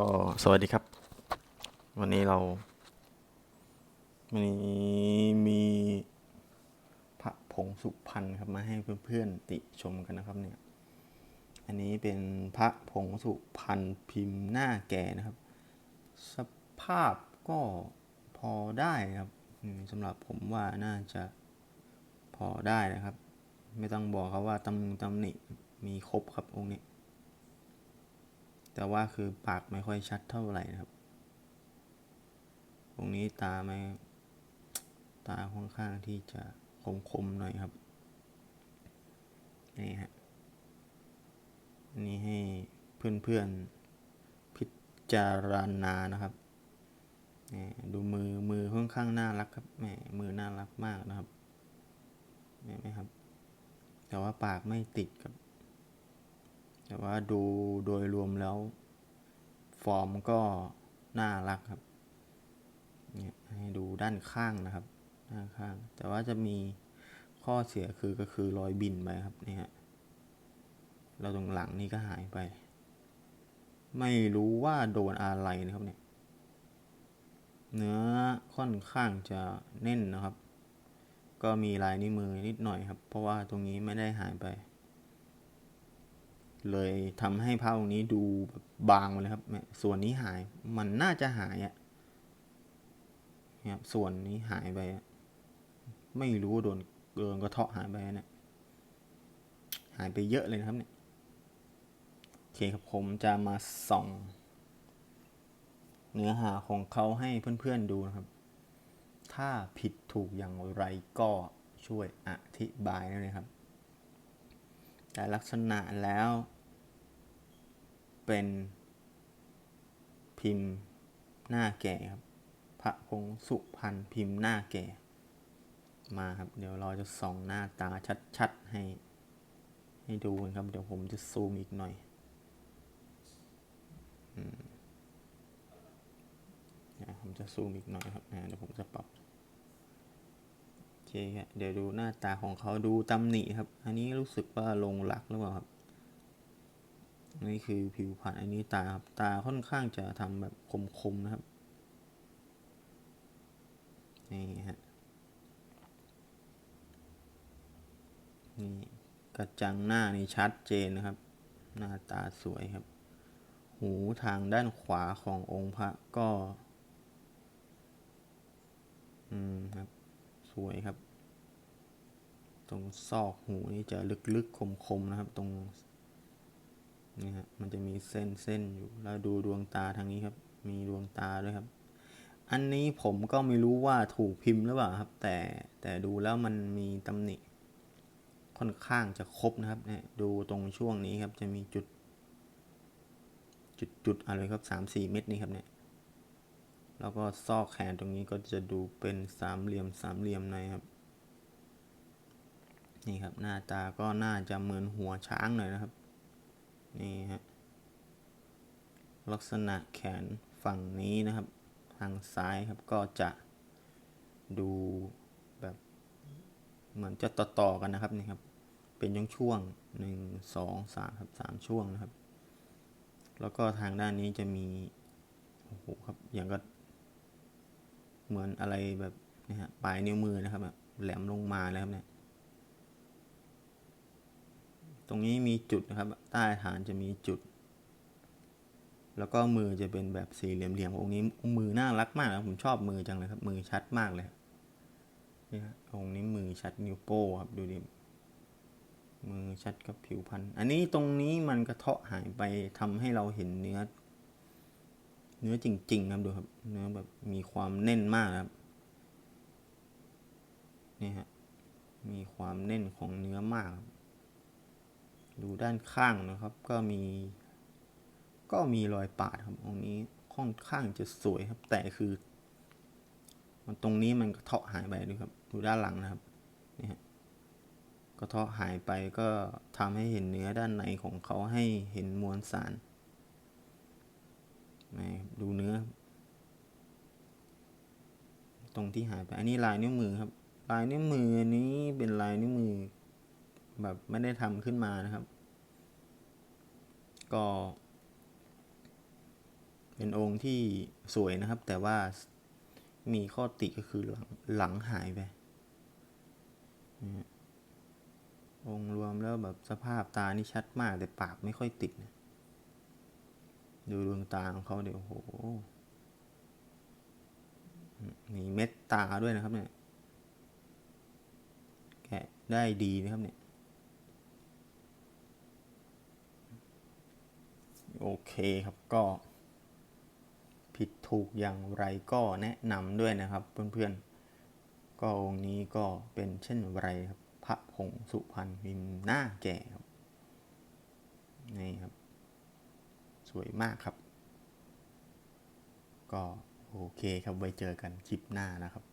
ก็สวัสดีครับ วันนี้เรา วันนี้มีพระผงสุพรรณครับมาให้เพื่อนๆติชมกันนะครับเนี่ย อันนี้เป็นพระผงสุพรรณพิมพ์หน้าแก่นะครับ สภาพก็พอได้ครับสำหรับผมว่าน่าจะพอได้นะครับ ไม่ต้องบอกเขาว่าตำหนิตำหนิมีครบครับองค์นี้ แต่ว่าคือปากไม่ค่อยชัดเท่าไหร่นะครับ ตรงนี้ตาไม่ตาค่อนข้างที่จะคมๆหน่อยครับ นี่ฮะนนี้ให้เพื่อนๆพิจารณานะครับนี่ดูมือมือค่อนข้างน่ารักครับแหมมือน่ารักมากนะครับเห็นไหมครับ แต่ว่าปากไม่ติดครับ แต่ว่าดูโดยรวมแล้ว ฟอร์มก็น่ารักครับเนี่ยให้ดูด้านข้างนะครับด้านข้าง แต่ว่าจะมีข้อเสียคือก็คือรอยบินไปครับเนี่ยฮะเราตรงหลังนี่ก็หายไป ไม่รู้ว่าโดนอะไรนะครับเนี่ยเนื้อค่อนข้างจะแน่นนะครับ ก็มีลายนิ้วมือนิดหน่อยครับ เพราะว่าตรงนี้ไม่ได้หายไป เลยทำให้ผ้าตรงนี้ดูแบบบางไปเลยครับ ส่วนนี้หายมันน่าจะหายอะครับส่วนนี้หายไปไม่รู้โดนโดนกระเทาะหายไปเนี่ยหายไปเยอะเลยนะครับเนี่ยโอเคครับผมจะมาส่อง เนื้อหาของเขาให้เพื่อนๆดูนะครับ ถ้าผิดถูกอย่างไรก็ช่วยอธิบายด้วยนะครับ แต่ลักษณะแล้ว เป็นพิมพ์หน้าแก่ครับ พระพงสุพรรณพิมพ์หน้าแก่ มาครับ เดี๋ยวเราจะส่องหน้าตาชัดๆให้ ให้ดูกันครับ เดี๋ยวผมจะซูมอีกหน่อยอืมเดี๋ยวผมจะซูมอีกหน่อยครับอ่าเดี๋ยวผมจะปรับโอเคครับเดี๋ยวดูหน้าตาของเขาดูตำหนิครับ อันนี้รู้สึกว่าลงหลักหรือเปล่าครับ นนี้คือผิวพรรณอันนี้ตาครับ ตาค่อนข้างจะทำแบบคมๆนะครับ นี่ฮะ นี่กระจังหน้านี่ชัดเจนนะครับ หน้าตาสวยครับ หูทางด้านขวาขององค์พระก็ อืมครับ สวยครับ ตรงซอกหูนี่จะลึกๆคมๆนะครับ ตรง นี่ฮะมันจะมีเส้นเส้นอยู่แล้วดูดวงตาทางนี้ครับ มีดวงตาด้วยครับ อันนี้ผมก็ไม่รู้ว่าถูกพิมพ์หรือเปล่าครับ แต่แต่ดูแล้วมันมีตำหนิค่อนข้างจะครบนะครับเนี่ยดูตรงช่วงนี้ครับจะมีจุด จุดจุดอะไรครับสามสี่เม็ดนี่ครับเนี่ยแล้วก็ซอกแขนตรงนี้ก็จะดูเป็นสามเหลี่ยมสามเหลี่ยมหน่อยครับ นี่ครับหน้าตาก็น่าจะเหมือนหัวช้างหน่อยนะครับ นี่ฮะลักษณะแขนฝั่งนี้นะครับ ทางซ้ายครับก็จะดูแบบเหมือนจะต่อๆกันนะครับนี่ครับ เป็นช่วงหนึ่งสองสามครับสามช่วงนะครับ แล้วก็ทางด้านนี้จะมีโอ้โหครับอย่างก็เหมือนอะไรแบบนี่ฮะปลายนิ้วมือนะครับแบบแหลมลงมาเลยครับเนี่ย ตรงนี้มีจุดนะครับ ใต้ฐานจะมีจุด แล้วก็มือจะเป็นแบบสี่เหลี่ยมๆองค์นี้มือน่ารักมากนะผมชอบมือจังเลยครับ มือชัดมากเลยนี่ฮะองค์นี้มือชัดนิ้วโป้ครับดูดิมือชัดกับผิวพรรณอันนี้ตรงนี้มันกระเทาะหายไปทำให้เราเห็นเนื้อ เนื้อจริง ๆ ครับดูครับ เนื้อแบบมีความแน่นมากครับนี่ฮะมีความแน่นของเนื้อมากครับ ดูด้านข้างนะครับ ก็มี ก็มีรอยปาดครับตรงนี้ค่อนข้างจะสวยครับ แต่คือ มันตรงนี้มันกระเทาะหายไปด้วยครับ ดูด้านหลังนะครับนี่ฮะกระเทาะหายไปก็ทำให้เห็นเนื้อด้านในของเขาให้เห็นมวลสารนี่ดูเนื้อ ตรงที่หายไป อันนี้ลายนิ้วมือครับ ลายนิ้วมืออันนี้เป็นลายนิ้วมือ แบบไม่ได้ทำขึ้นมานะครับ ก็ เป็นองค์ที่สวยนะครับ แต่ว่ามีข้อติก็คือหลังหลังหายไปองค์รวมแล้วแบบสภาพตานี่ชัดมาก แต่ปากไม่ค่อยติดนะดูดวงตาของเขาเดี๋ยวโอ้โหมีเม็ดตาด้วยนะครับเนี่ย แกะได้ดีนะครับเนี่ย โอเคครับก็ ผิดถูกอย่างไรก็แนะนำด้วยนะครับเพื่อนๆ ก็องค์นี้ก็เป็นเช่นไรครับ พระผงสุพรรณพิมหน้าแก่ครับนี่ครับ สวยมากครับ ก็โอเคครับไว้เจอกันคลิปหน้านะครับ